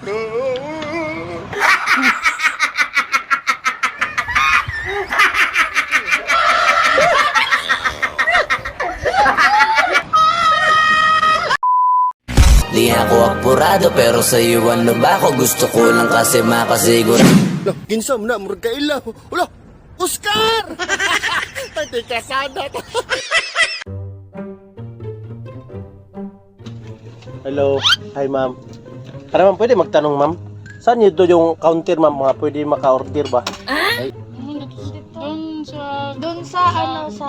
Di ako apurado pero sa iyo ano ba ako Gusto ko lang kasi makasiguro Lah, ginsam na, murag kailaw. Wala, Oscar! Tati kasada to. Hello. Hi, ma'am. Para ma'am, pwede magtanong, ma'am. Saan nyo doon yung counter, ma'am? Mga pwede maka-order ba? Doon sa Doon sa ano sa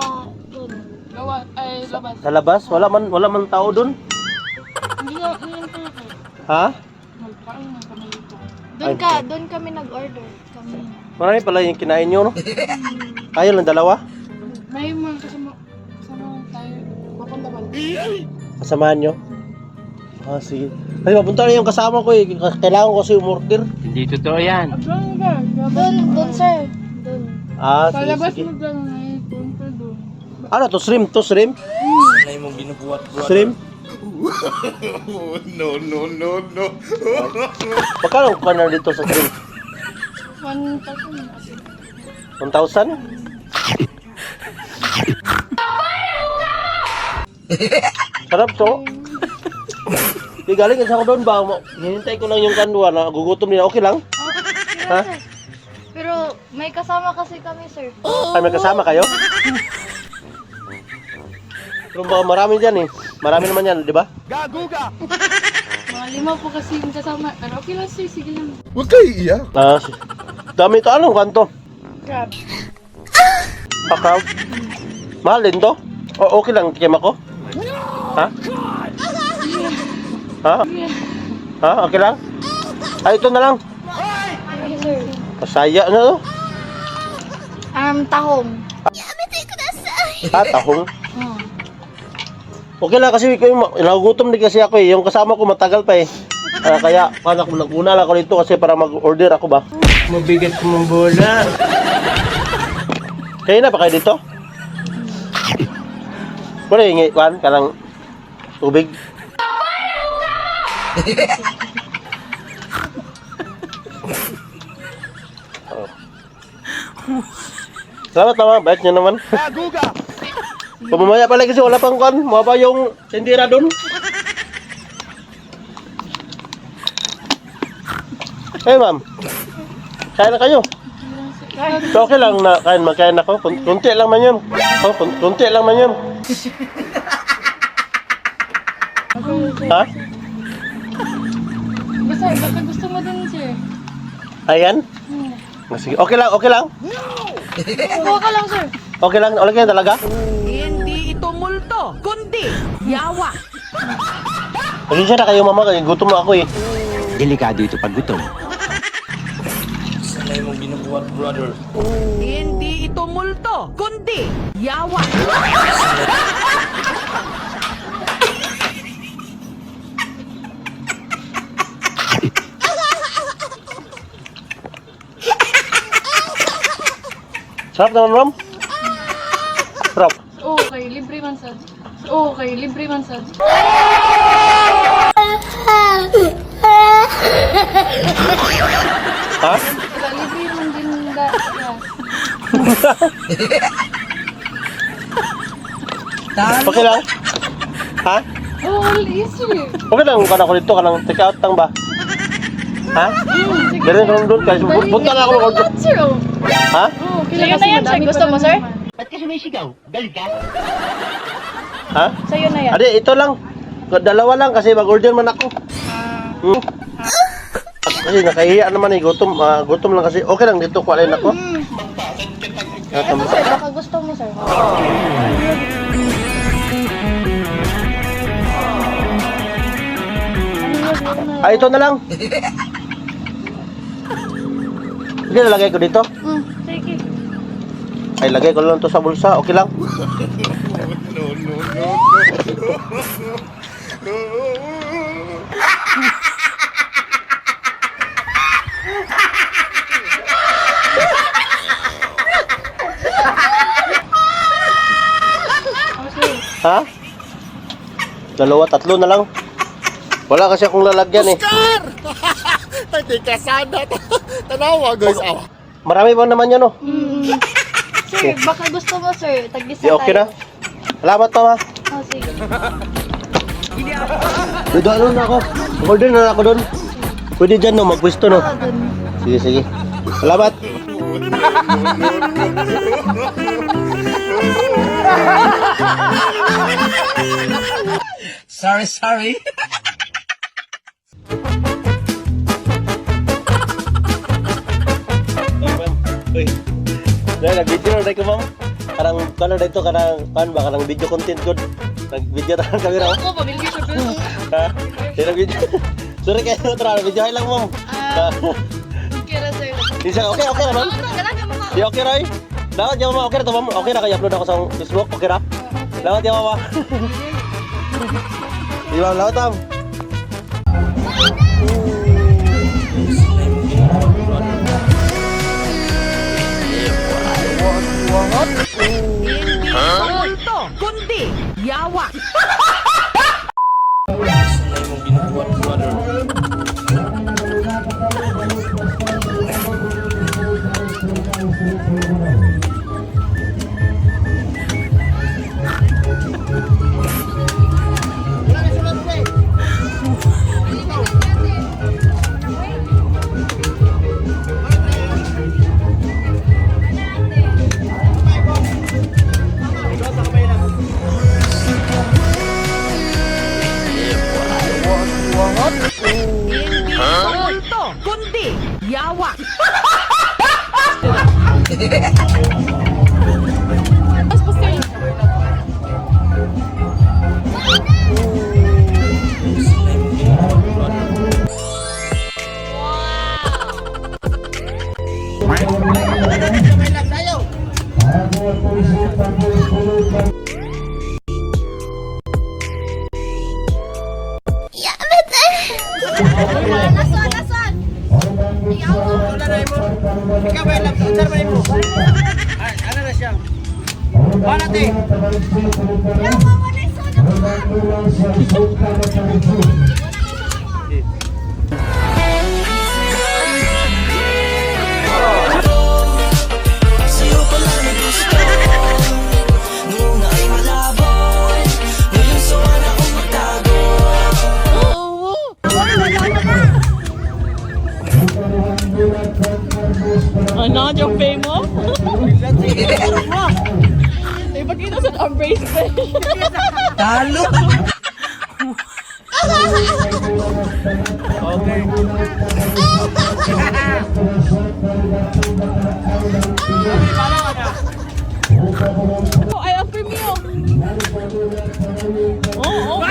doon. gawa, ay labas. Sa labas? Wala man, wala man tao doon? Hindi na, hindi na tayo. Ha? Magkain na kami dito. Doon ka, doon kami nag-order. Kami. Marami pala yung kinain nyo, no? Kayo lang dalawa? May mga kasama, kasama tayo. Papunta ba? Kasamahan nyo? Ah, sige. Ay, mapunta na yung kasama ko eh. Kailangan ko kasi umorder. Abang ba? Doon, doon sir. Doon. Ah, sige, labas sige. mo lang ay punta doon. Ano to? Shrimp to? Shrimp? Shrimp? No, no, no, no. Magkano ka na dito sa shrimp? One thousand. 1,000? Sarap to. Di galing kasi ako doon ba? Hinintay ko lang yung kanduan na gugutom nila. Okay lang? Ha? Pero may kasama kasi kami sir. Ay, may kasama kayo? Pero baka marami dyan eh. Marami naman yan, di ba? Mga lima po kasi yung kasama. Pero okay lang sir, sige lang. Huwag kayo iiyak. Ah, dami ito. Anong kanto? Crab. Pakaw? Mahal din to? O, okay lang, tikim ako? Ha? Ha? Ha? Okay lang? Ay, ito na lang. Okay, sir. Masaya na to. Um, tahong. Ha, tahong. Hmm. Okay lang kasi ko nagugutom din kasi ako eh. Yung kasama ko matagal pa eh. Ah, kaya paano ko naguna lang ako dito kasi para mag-order ako ba. Mabigat ko mong bola. Kaya na pa kayo dito? Wala yung kan kanang tubig. Oh. Salamat naman, bait niyo naman. Pamamaya pala kasi wala pang kan, mga pa yung tindira doon. Eh ma'am, kain na kayo. So, okay lang na kain, magkain ako. Kun- Kunti lang man yun. Oh, kun- kunti lang man yun. Ha? Basta, baka gusto mo din sir. Ayan? Hmm. Sige, okay lang, okay lang. Kuha ka lang sir. Okay lang, okay lang talaga. Hindi ito multo, kundi yawa. Pasensya na kayo mama, kasi gutom ako eh. Delikado ito pag gutom. Hindi ito multo, kundi yawa. Sarap naman ma'am. Sarap. Okay, libre man sad. Okay, libre man sad. Ha? Libre man din da. Okay lang? Ha? Oh, easy. Okay lang ka na ako dito, ka lang take out lang ba? Ha? Ganun ka doon, kasi punta na ako mag-order. Sir, oh. Ha? Oh, kailangan na yan, sir. Gusto mo, sir? Ha? Sa'yo na yan. Ade, ito lang. Dalawa lang kasi mag-order man ako. Hmm. Kasi nakahiya naman eh, gutom, ah, gutom lang kasi. Okay lang dito, kuwalin ako. Ah, Ito sir, baka gusto mo sir. Ah, ito na lang. Sige, nalagay ko dito. Hmm, sige. Ay, lagay ko lang to sa bulsa. Okay lang. No, no, no, Ha? Dalawa, tatlo na lang. Wala kasi akong lalagyan eh. Teka, sana. Tanawa, guys. Marami pa naman yan, oh. Mm. Sir, baka gusto mo, sir. Tag-isa Di okay na? tayo. Salamat pa, ma. Oh, sige. Doon ano na ako. Order na ako doon. Pwede dyan, no? Magpwesto, no? Oh, dun. Sige, sige. Salamat. Sorry, sorry. Na ko, ma'am. Karang, kano na ito, karang, pan ba, karang video content good. Nag-video na ang camera, oh. Ako, pamilya siya pero. Ha? Di nag-video. Sorry kayo, tara, video lang, ma'am. Ah, okay na sir. Di siya, okay, okay na, ma'am. Di okay, Roy. Dapat yung mama, okay na to, ma'am. Okay na, kaya upload ako sa Facebook, okay na? Dapat mama. Di ba, lahat, ma'am. Hindi tumulto, kundi yawa. Tumulto, kundi yawa. Sa'yo ang bracelet. Talo! Oh, ay, ang premium. Oh, oh.